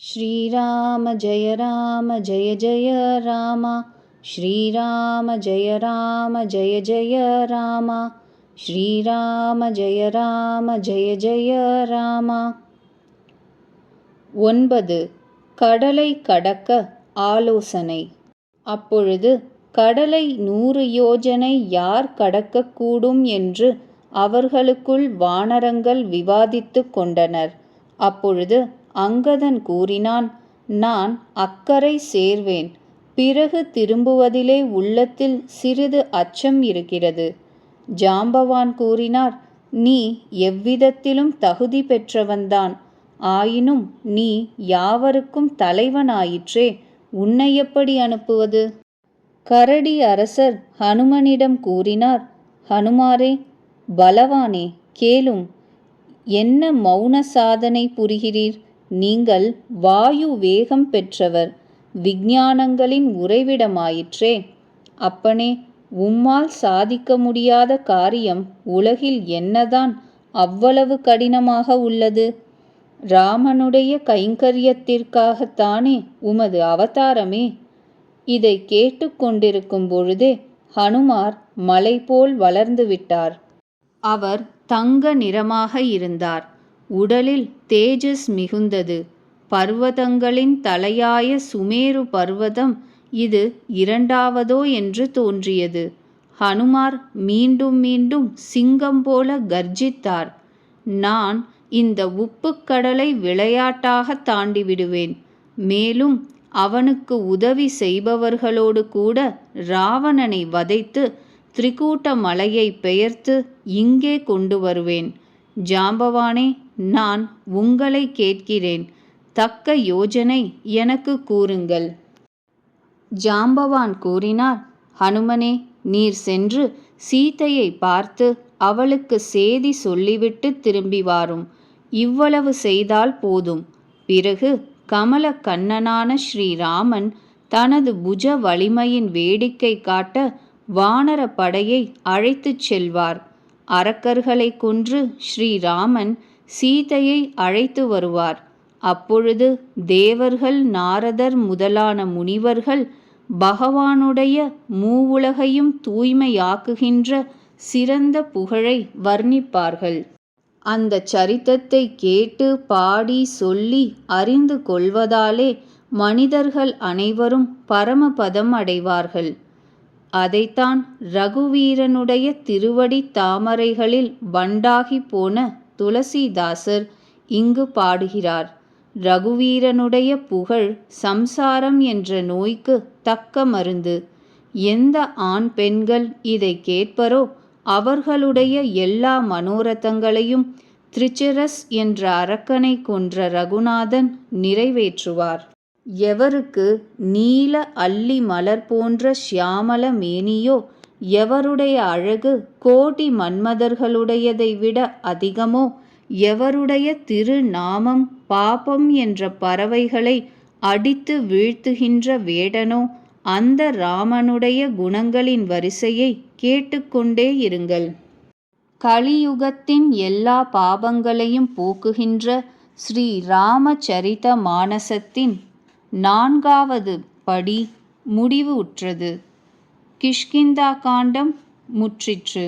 श्रीराम जय राम जय जय राम श्रीराम जय राम जय जय राम श्रीराम जय राम जय जय ராம ஒன்பது கடலை கடக்க ஆலோசனை அப்பொழுது கடலை நூறு யோஜனை யார் கடக்கக்கூடும் என்று அவர்களுக்குள் வானரங்கள் விவாதித்துக் கொண்டனர் அப்பொழுது அங்கதன் கூறினான் நான் அக்கரை சேர்வேன். பிறகு திரும்புவதிலே உள்ளத்தில் சிறிது அச்சம் இருக்கிறது. ஜாம்பவான் கூறினார் நீ எவ்விதத்திலும் தகுதி பெற்றவன்தான். ஆயினும் நீ யாவருக்கும் தலைவனாயிற்றே. உன்னை எப்படி அனுப்புவது? கரடி அரசர் ஹனுமனிடம் கூறினார் ஹனுமாரே பலவானே கேளும். என்ன மௌன சாதனை புரிகிறீர்? நீங்கள் வாயு வேகம் பெற்றவர் விஞ்ஞானங்களின் உறைவிடமாயிற்றே. அப்பனே உம்மால் சாதிக்க முடியாத காரியம் உலகில் என்னதான் அவ்வளவு கடினமாக உள்ளது? ராமனுடைய கைங்கரியத்திற்காகத்தானே உமது அவதாரமே? இதை கேட்டுக்கொண்டிருக்கும் பொழுதே ஹனுமார் மலை போல் வளர்ந்து விட்டார். அவர் தங்க நிறமாக இருந்தார். உடலில் தேஜஸ் மிகுந்தது. பர்வதங்களின் தலையாய சுமேரு பர்வதம் இது இரண்டாவதோ என்று தோன்றியது. ஹனுமார் மீண்டும் மீண்டும் சிங்கம் போல கர்ஜித்தார். நான் இந்த உப்புக்கடலை விளையாட்டாக தாண்டி விடுவேன் மேலும் அவனுக்கு உதவி செய்பவர்களோடு கூட ராவணனை வதைத்து திரிகூட்ட மலையை பெயர்த்து இங்கே கொண்டு வருவேன். ஜாம்பவானே நான் உங்களை கேட்கிறேன். தக்க யோஜனை எனக்கு கூறுங்கள். ஜாம்பவான் கூறினார் ஹனுமனே நீர் சென்று சீதையை பார்த்து அவளுக்கு சேதி சொல்லிவிட்டு திரும்பி வாரும். இவ்வளவு செய்தால் போதும். பிறகு கமல கண்ணனான ஸ்ரீராமன் தனது புஜ வலிமையின் வேடிக்கை காட்ட வானர படையை அழைத்துச் செல்வார். அரக்கர்களை கொன்று ஸ்ரீராமன் சீதையை அழைத்து வருவார். அப்பொழுது தேவர்கள் நாரதர் முதலான முனிவர்கள் பகவானுடைய மூவுலகையும் தூய்மையாக்குகின்ற சிறந்த புகழை வர்ணிப்பார்கள். அந்த சரித்தத்தை கேட்டு பாடி சொல்லி அறிந்து கொள்வதாலே மனிதர்கள் அனைவரும் பரமபதம் அடைவார்கள். அதைத்தான் ரகுவீரனுடைய திருவடி தாமரைகளில் வண்டாகி போன துளசிதாசர் இங்கு பாடுகிறார். ரகுவீரனுடைய புகழ் சம்சாரம் என்ற நோய்க்கு தக்க மருந்து. எந்த ஆண் பெண்கள் இதை கேட்பரோ அவர்களுடைய எல்லா மனோரதங்களையும் திரிச்சரஸ் என்ற அரக்கனை கொன்ற ரகுநாதன் நிறைவேற்றுவார். எவருக்கு நீல அல்லி மலர் போன்ற ஷியாமல மேனியோ எவருடைய அழகு கோடி மன்மதர்களுடையதை விட அதிகமோ? எவருடைய திருநாமம் பாபம் என்ற பறவைகளை அடித்து வீழ்த்துகின்ற வேடனோ? அந்த ராமனுடைய குணங்களின் வரிசையை கேட்டுக்கொண்டே இருங்கள். கலியுகத்தின் எல்லா பாபங்களையும் போக்குகின்ற ஸ்ரீ ராமச்சரித மானசத்தின் நான்காவது படி முடிவு உற்றது கிஷ்கிந்தா காண்டம் முற்றிற்று.